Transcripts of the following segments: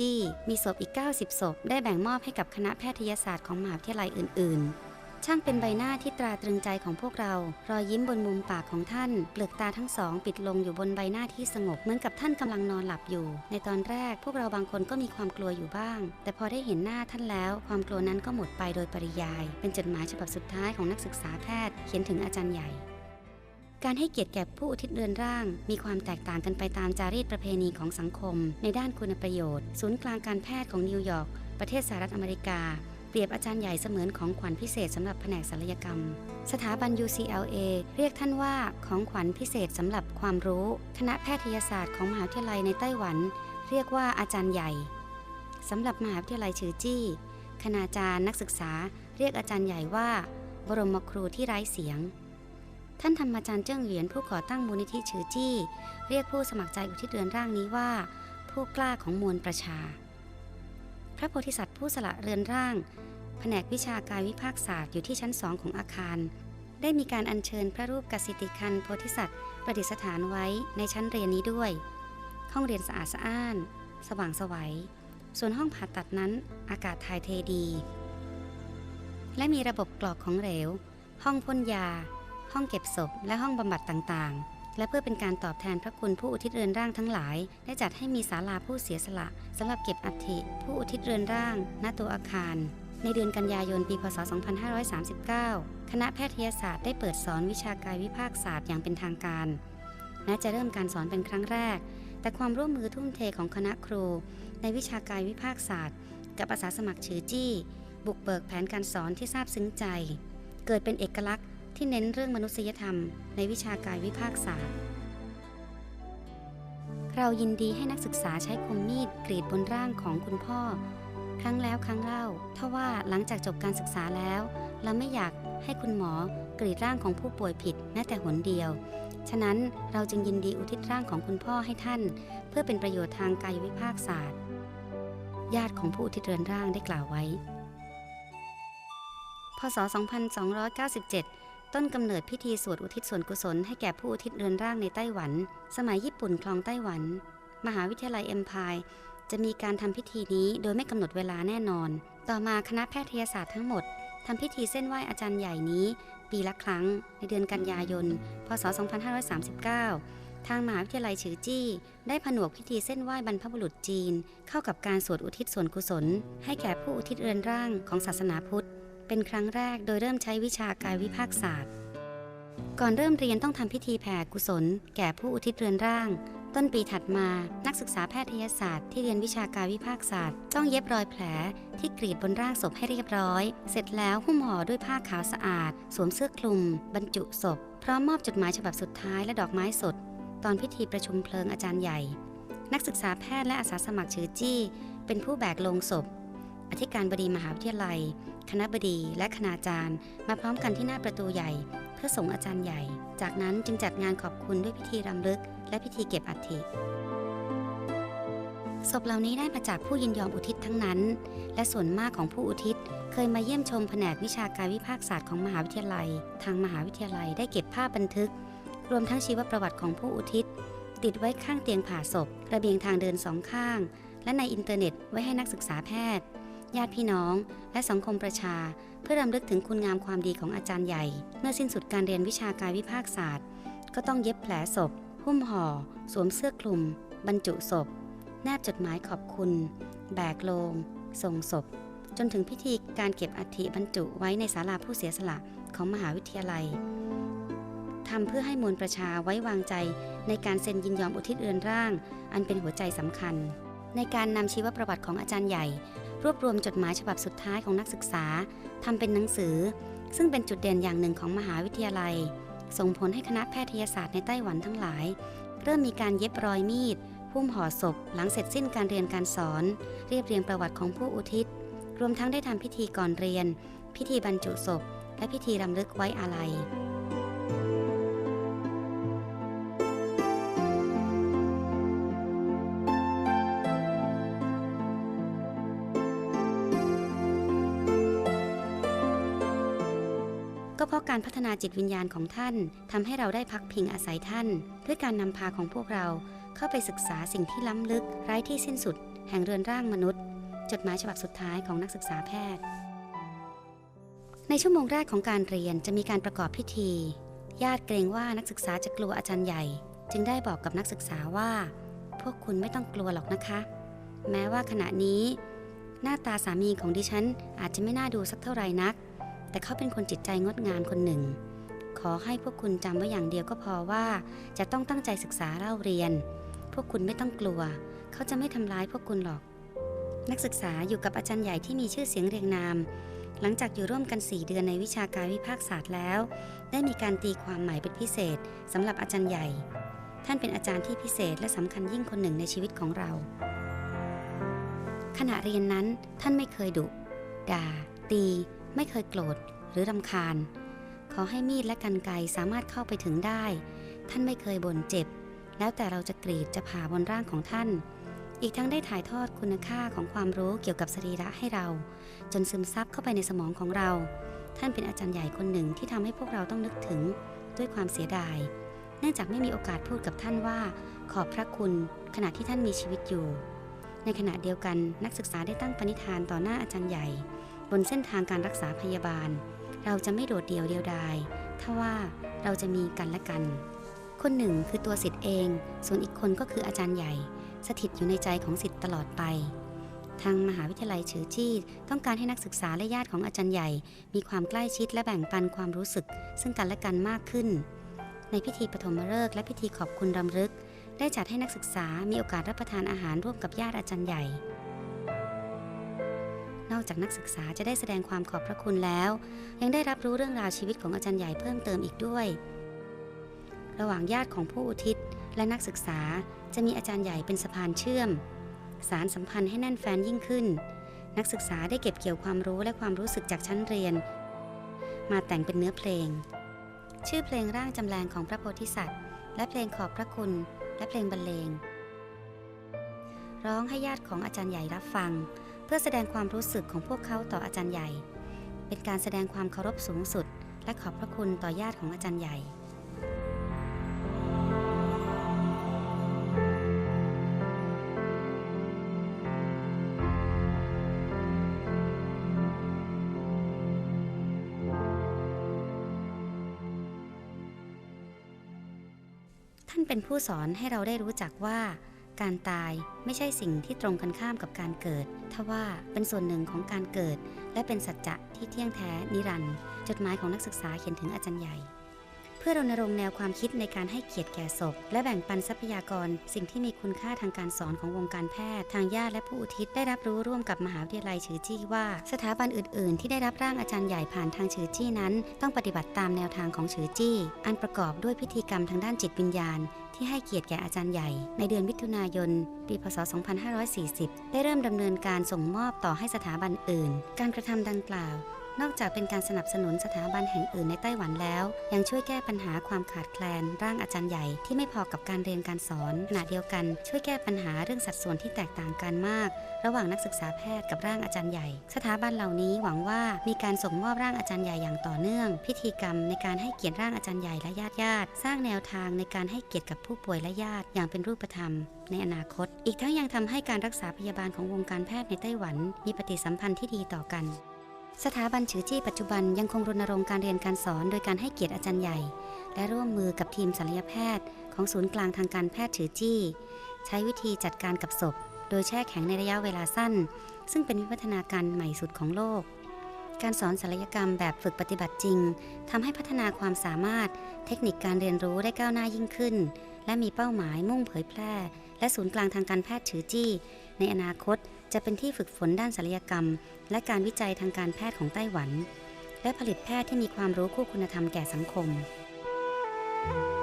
จี้มีศพอีก 90 ศพ ได้แบ่งมอบให้กับคณะแพทยศาสตร์ของมหาวิทยาลัยอื่น ๆ ช่างเป็นใบหน้าที่ตราตรึงใจของพวกเรา รอยยิ้มบนมุมปากของท่าน เปลือกตาทั้งสอง ปิดลงอยู่บนใบหน้าที่สงบ เหมือนกับท่านกำลังนอนหลับอยู่ ในตอนแรกพวกเราบางคนก็มีความกลัวอยู่บ้าง แต่พอได้เห็นหน้าท่านแล้ว ความกลัวนั้นก็หมดไปโดยปริยาย เป็นจดหมายฉบับสุดท้ายของนักศึกษาแพทย์ เขียนถึงอาจารย์ใหญ่ การให้เกียรติแก่ผู้อุทิศเรือนร่าง มีความแตกต่างกันไปตามจารีตประเพณีของสังคม ในด้านคุณประโยชน์ ศูนย์กลางการแพทย์ของนิวยอร์กประเทศสหรัฐอเมริกา เปรียบอาจารย์ใหญ่เสมือนของขวัญพิเศษสำหรับแผนกศัลยกรรม สถาบัน UCLA เรียกท่านว่าของขวัญพิเศษสำหรับความรู้ คณะแพทยศาสตร์ของมหาวิทยาลัยในไต้หวัน เรียกว่าอาจารย์ใหญ่สำหรับมหาวิทยาลัยชือจี้ คณาจารย์นักศึกษา เรียกอาจารย์ใหญ่ว่า บรมครูที่ไร้เสียง ท่านธรรมอาจารย์เจิ้งเหวียนผู้ก่อตั้งมูลนิธิชือจี้ เรียกผู้สมัครใจอุทิศเรือนร่างนี้ว่า ผู้กล้าของมวลประชา พระโพธิสัตว์ผู้สละเรือนร่าง แผนกวิชากายวิภาคศาสตร์อยู่ที่ชั้นสองของอาคาร ได้มีการอัญเชิญพระรูปกสิติคันโพธิสัตว์ประดิษฐานไว้ในชั้นเรียนนี้ด้วย ห้องเรียนสะอาดสะอ้าน สว่างสวัย ส่วนห้องผ่าตัดนั้นอากาศถ่ายเทดี และมีระบบกรอกของเหลว ห้องพ่นยา ห้องเก็บศพ และห้องบำบัดต่างๆ และเพื่อเป็นการตอบแทนพระคุณผู้อุทิศเรือนร่างทั้งหลาย ได้จัดให้มีศาลาผู้เสียสละสำหรับเก็บอัฐิ ผู้อุทิศเรือนร่าง ณตัวอาคาร ในเดือนกันยายนปีพศ 2539 คณะแพทยศาสตร์ได้เปิดสอนวิชากายวิภาคศาสตร์อย่างเป็นทางการแม้จะเริ่มการสอนเป็นครั้งแรก แต่ความร่วมมือทุ่มเทของคณะครู ในวิชากายวิภาคศาสตร์ กับอาสาสมัครชื่อจี้ บุกเบิกแผนการสอนที่ซาบซึ้งใจ เกิดเป็นเอกลักษณ์ ที่เน้นเรื่องมนุษยธรรมในวิชากายวิภาคศาสตร์ เรายินดีให้นักศึกษาใช้คมมีดกรีดบนร่างของคุณพ่อ ครั้งแล้วครั้งเล่าถ้าว่าหลังจากจบการศึกษาแล้ว เราไม่อยากให้คุณหมอกรีดร่างของผู้ป่วยผิดแม้แต่หนเดียว ฉะนั้นเราจึงยินดีอุทิศร่างของคุณพ่อให้ท่าน เพื่อเป็นประโยชน์ทางกายวิภาคศาสตร์ ญาติของผู้อุทิศเรือนร่างได้กล่าวไว้ พศ 2297 ต้นกำเนิดพิธีสวดอุทิศส่วนกุศลให้แก่ผู้อุทิศเรือนร่างในไต้หวัน สมัยญี่ปุ่นคลองไต้หวัน มหาวิทยาลัยเอ็มพายจะมีการทำพิธีนี้โดยไม่กำหนดเวลาแน่นอน ต่อมาคณะแพทยศาสตร์ทั้งหมดทำพิธีเส้นไหว้อาจารย์ใหญ่นี้ ปีละครั้ง ในเดือนกันยายน พศ 2539 ทางมหาวิทยาลัยฉือจี้ ได้ผนวกพิธีเส้นไหว้บรรพบุรุษจีน เข้ากับการสวดอุทิศส่วนกุศล ให้แก่ผู้อุทิศเรือนร่างของศาสนาพุทธ เป็นครั้งแรกโดยเริ่มใช้วิชากายวิภาคศาสตร์ ก่อนเริ่มเรียนต้องทำพิธีแผ่กุศล แก่ผู้อุทิศเรือนร่าง ต้นปีถัดมานักศึกษาแพทยศาสตร์ที่เรียนวิชากายวิภาคศาสตร์ต้องเย็บรอยแผลที่กรีดบนร่างศพให้เรียบร้อย เสร็จแล้วหุ้มห่อด้วยผ้าขาวสะอาด สวมเสื้อคลุม บรรจุศพ พร้อมมอบจดหมายฉบับสุดท้ายและดอกไม้สด ตอนพิธีประชุมเพลิงอาจารย์ใหญ่ นักศึกษาแพทย์และอาสาสมัครชื่อจี้ เป็นผู้แบกลงศพ อธิการบดีมหาวิทยาลัย คณะบดีและคณาจารย์ มาพร้อมกันที่หน้าประตูใหญ่ เพื่อส่งอาจารย์ใหญ่ จากนั้นจึงจัดงานขอบคุณด้วยพิธีรำลึก และพิธีเก็บอัฐิศพเหล่านี้ได้มาจากผู้ยินยอมอุทิศทั้งนั้น และส่วนมากของผู้อุทิศเคยมาเยี่ยมชมแผนกวิชาการวิภาคศาสตร์ของมหาวิทยาลัย ทางมหาวิทยาลัยได้เก็บภาพบันทึก รวมทั้งชีวประวัติของผู้อุทิศ ติดไว้ข้างเตียงผ่าศพ ระเบียงทางเดินสองข้าง และในอินเทอร์เน็ตไว้ให้นักศึกษาแพทย์ ญาติพี่น้อง และสังคมประชา เพื่อรำลึกถึงคุณงามความดีของอาจารย์ใหญ่ เมื่อสิ้นสุดการเรียนวิชากายวิภาคศาสตร์ ก็ต้องเย็บแผลศพ หุ้มห่อ สวมเสื้อคลุม บรรจุศพ แนบจดหมายขอบคุณ แบกโลง ส่งศพ จนถึงพิธีการเก็บอัฐิบรรจุไว้ในศาลาผู้เสียสละของมหาวิทยาลัยทำเพื่อให้มวลประชาไว้วางใจในการเซ็นยินยอมอุทิศเรือนร่าง อันเป็นหัวใจสำคัญ ในการนำชีวประวัติของอาจารย์ใหญ่ วบรวมจดหมายฉบับสุดท้ายของนักศึกษาทำเป็นหนังสือ ซึ่งเป็นจุดเด่นอย่างหนึ่งของมหาวิทยาลัย ส่งผลให้คณะแพทยศาสตร์ในไต้หวันทั้งหลาย เริ่มมีการเย็บรอยมีดหุ้มห่อศพ หลังเสร็จสิ้นการเรียนการสอน เรียบเรียงประวัติของผู้อุทิศ รวมทั้งได้ทำพิธีก่อนเรียน พิธีบรรจุศพ และพิธีรำลึกไว้อาลัย การพัฒนาจิตวิญญาณของท่านทำให้เราได้พักพิงอาศัยท่าน ด้วยการนำพาของพวกเราเข้าไปศึกษาสิ่งที่ล้ำลึกไร้ที่สิ้นสุด แห่งเรือนร่างมนุษย์ จดหมายฉบับสุดท้ายของนักศึกษาแพทย์ ในชั่วโมงแรกของการเรียนจะมีการประกอบพิธี ญาติเกรงว่านักศึกษาจะกลัวอาจารย์ใหญ่ จึงได้บอกกับนักศึกษาว่า พวกคุณไม่ต้องกลัวหรอกนะคะ แม้ว่าขณะนี้ หน้าตาสามีของดิฉันอาจจะไม่น่าดูสักเท่าไหร่นัก แต่เขาเป็นคนจิตใจงดงามคนหนึ่ง ขอให้พวกคุณจำไว้อย่างเดียวก็พอว่า จะต้องตั้งใจศึกษาเล่าเรียน พวกคุณไม่ต้องกลัว เขาจะไม่ทำร้ายพวกคุณหรอก นักศึกษาอยู่กับอาจารย์ใหญ่ที่มีชื่อเสียงเรียงนาม หลังจากอยู่ร่วมกัน 4 เดือนในวิชาการวิภาคศาสตร์แล้ว ได้มีการตีความหม่เป็นพิเศษสำหรับอาจารย์ใหญ่ ท่านเป็นอาจารย์ที่พิเศษและสำคัญยิ่งคนหนึ่งในชีวิตของเรา ขณะเรียนนั้นท่านไม่เคยดุด่า ตี ไม่เคยโกรธหรือรำคาญ ขอให้มีดและกันไกสามารถเข้าไปถึงได้ ท่านไม่เคยบ่นเจ็บ แล้วแต่เราจะกรีดจะผ่าบนร่างของท่าน อีกทั้งได้ถ่ายทอดคุณค่าของความรู้เกี่ยวกับสรีระให้เรา จนซึมซับเข้าไปในสมองของเรา ท่านเป็นอาจารย์ใหญ่คนหนึ่งที่ทำให้พวกเราต้องนึกถึงด้วยความเสียดาย เนื่องจากไม่มีโอกาสพูดกับท่านว่า ขอบพระคุณขณะที่ท่านมีชีวิตอยู่ ในขณะเดียวกันนักศึกษาได้ตั้งปณิธานต่อหน้าอาจารย์ใหญ่ บนเส้นทางการรักษาพยาบาล เราจะไม่โดดเดี่ยวเดียวดายถ้าว่าเราจะมีกันและกัน คนหนึ่งคือตัวสิทธิ์เอง ส่วนอีกคนก็คืออาจารย์ใหญ่ สถิตอยู่ในใจของสิทธิ์ตลอดไป ทางมหาวิทยาลัยเฉอจี้ต้องการให้นักศึกษาและญาติของอาจารย์ใหญ่ มีความใกล้ชิดและแบ่งปันความรู้สึก ซึ่งกันและกันมากขึ้น ในพิธีปฐมฤกษ์และพิธีขอบคุณรำลึก ได้จัดให้นักศึกษามีโอกาสรับประทานอาหารร่วมกับญาติอาจารย์ใหญ่ นอกจากนักศึกษาจะได้แสดงความขอบพระคุณแล้ว ยังได้รับรู้เรื่องราวชีวิตของอาจารย์ใหญ่เพิ่มเติมอีกด้วย ระหว่างญาติของผู้อุทิศและนักศึกษาจะมีอาจารย์ใหญ่เป็นสะพานเชื่อม สารสัมพันธ์ให้แน่นแฟนยิ่งขึ้น นักศึกษาได้เก็บเกี่ยวความรู้และความรู้สึกจากชั้นเรียน มาแต่งเป็นเนื้อเพลง ชื่อเพลงร่างจำแรงของพระโพธิสัตว์ และเพลงขอบพระคุณและเพลงบรรเลง ร้องให้ญาติของอาจารย์ใหญ่รับฟัง เพื่อแสดงความรู้สึกของพวกเขาต่ออาจารย์ใหญ่ เป็นการแสดงความเคารพสูงสุด และขอบพระคุณต่อญาติของอาจารย์ใหญ่ท่านเป็นผู้สอนให้เราได้รู้จักว่า การตายไม่ใช่สิ่งที่ตรงกันข้ามกับการเกิด ทว่าเป็นส่วนหนึ่งของการเกิด และเป็นสัจจะที่เที่ยงแท้นิรันดร์จดหมายของนักศึกษาเขียนถึงอาจารย์ใหญ่ พื่อรณรงค์แนวความคิดในการให้เกียรติแก่ศพ และแบ่งปันทรัพยากร สิ่งที่มีคุณค่าทางการสอนของวงการแพทย์ ทางญาติและผู้อุทิศได้รับรู้ร่วมกับมหาวิทยาลัยฉือจี้ว่า สถาบันอื่น ๆ ที่ได้รับร่างอาจารย์ใหญ่ผ่านทางฉือจี้นั้น ต้องปฏิบัติตามแนวทางของฉือจี้ อันประกอบด้วยพิธีกรรมทางด้านจิตวิญญาณที่ให้เกียรติแก่อาจารย์ใหญ่ ในเดือนมิถุนายน ปี พศ 2540 ได้เริ่มดำเนินการส่งมอบต่อให้สถาบันอื่น การกระทำดังกล่าว นอกจากเป็นการสนับสนุนสถาบันแห่งอื่นในไต้หวันแล้ว ยังช่วยแก้ปัญหาความขาดแคลน ร่างอาจารย์ใหญ่ที่ไม่พอกับการเรียนการสอนขณะเดียวกัน ช่วยแก้ปัญหาเรื่องสัดส่วนที่แตกต่างกันมาก ระหว่างนักศึกษาแพทย์กับร่างอาจารย์ใหญ่ สถาบันเหล่านี้หวังว่ามีการส่งมอบร่างอาจารย์ใหญ่อย่างต่อเนื่อง พิธีกรรมในการให้เกียรติร่างอาจารย์ใหญ่และญาติญาติสร้างแนวทางในการให้เกียรติกับผู้ป่วยและญาติอย่างเป็นรูปธรรม ในอนาคต อีกทั้งยังทำให้การรักษาพยาบาลของวงการแพทย์ในไต้หวัน มีปฏิสัมพันธ์ที่ดีต่อกัน สถาบันฉือจี้ปัจจุบันยังคงรณรงค์การเรียนการสอนโดยการให้เกียรติอาจารย์ใหญ่ และร่วมมือกับทีมศัลยแพทย์ ของศูนย์กลางทางการแพทย์ฉือจี้ ใช้วิธีจัดการกับศพ โดยแช่แข็งในระยะเวลาสั้น ซึ่งเป็นวิวัฒนาการใหม่สุดของโลก การสอนศัลยกรรมแบบฝึกปฏิบัติจริงทำให้พัฒนาความสามารถ เทคนิคการเรียนรู้ได้ก้าวหน้ายิ่งขึ้น และมีเป้าหมายมุ่งเผยแพร่ และศูนย์กลางทางการแพทย์ถือจี้ ในอนาคตจะเป็นที่ฝึกฝนด้านศัลยกรรม และการวิจัยทางการแพทย์ของไต้หวัน และผลิตแพทย์ที่มีความรู้คู่คุณธรรมแก่สังคม智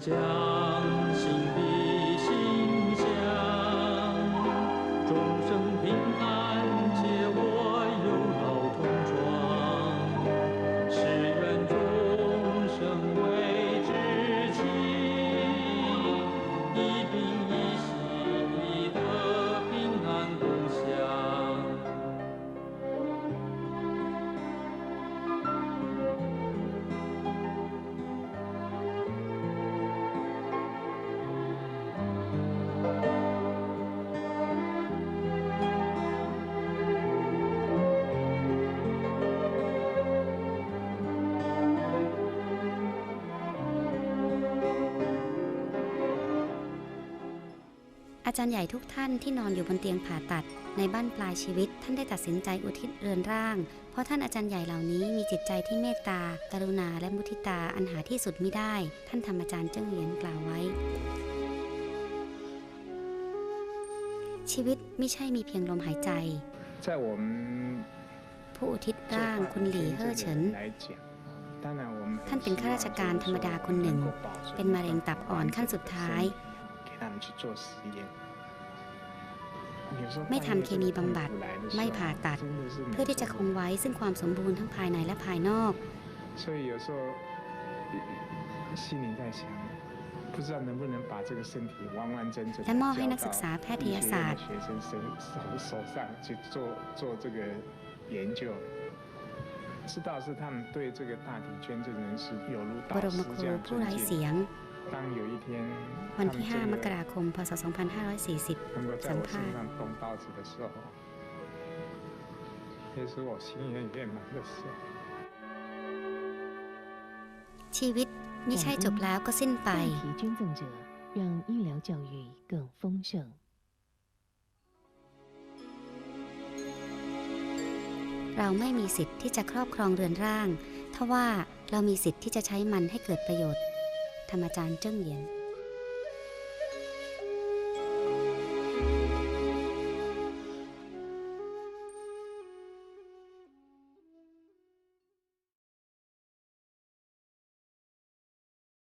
将心比心相，众生平安， อาจารย์ใหญ่ทุกท่านที่นอนอยู่บนเตียงผ่าตัด ในบ้านปลายชีวิต ท่านได้ตัดสินใจอุทิศเรือนร่าง เพราะท่านอาจารย์ใหญ่เหล่านี้มีจิตใจที่เมตตา กรุณาและมุทิตาอันหาที่สุดไม่ได้ ท่านธรรมอาจารย์เจ้งเหรียญกล่าวไว้ ชีวิตไม่ใช่มีเพียงลมหายใจผู้อุทิศร่างคุณหลีเฮ่อเฉินท่านเป็นข้าราชการธรรมดาคนหนึ่ง เป็นมะเร็งตับอ่อนขั้นสุดท้าย ไม่ทำเคมีบำบัด ไม่ผ่าตัด เพื่อที่จะคงไว้ซึ่งความสมบูรณ์ทั้งภายในและภายนอก และมอบให้นักศึกษาแพทยศาสตร์บรมครูผู้ไร้เสียง วันที่ 5 มกราคม พศ 2540 สัมภาษณ์ชีวิตไม่ใช่จบแล้วก็สิ้นไปเราไม่มีสิทธิ์ที่จะครอบครองเรือนร่าง ทว่าเรามีสิทธิ์ที่จะใช้มันให้เกิดประโยชน์ ธรรมอาจารย์เจิ้งเหยียน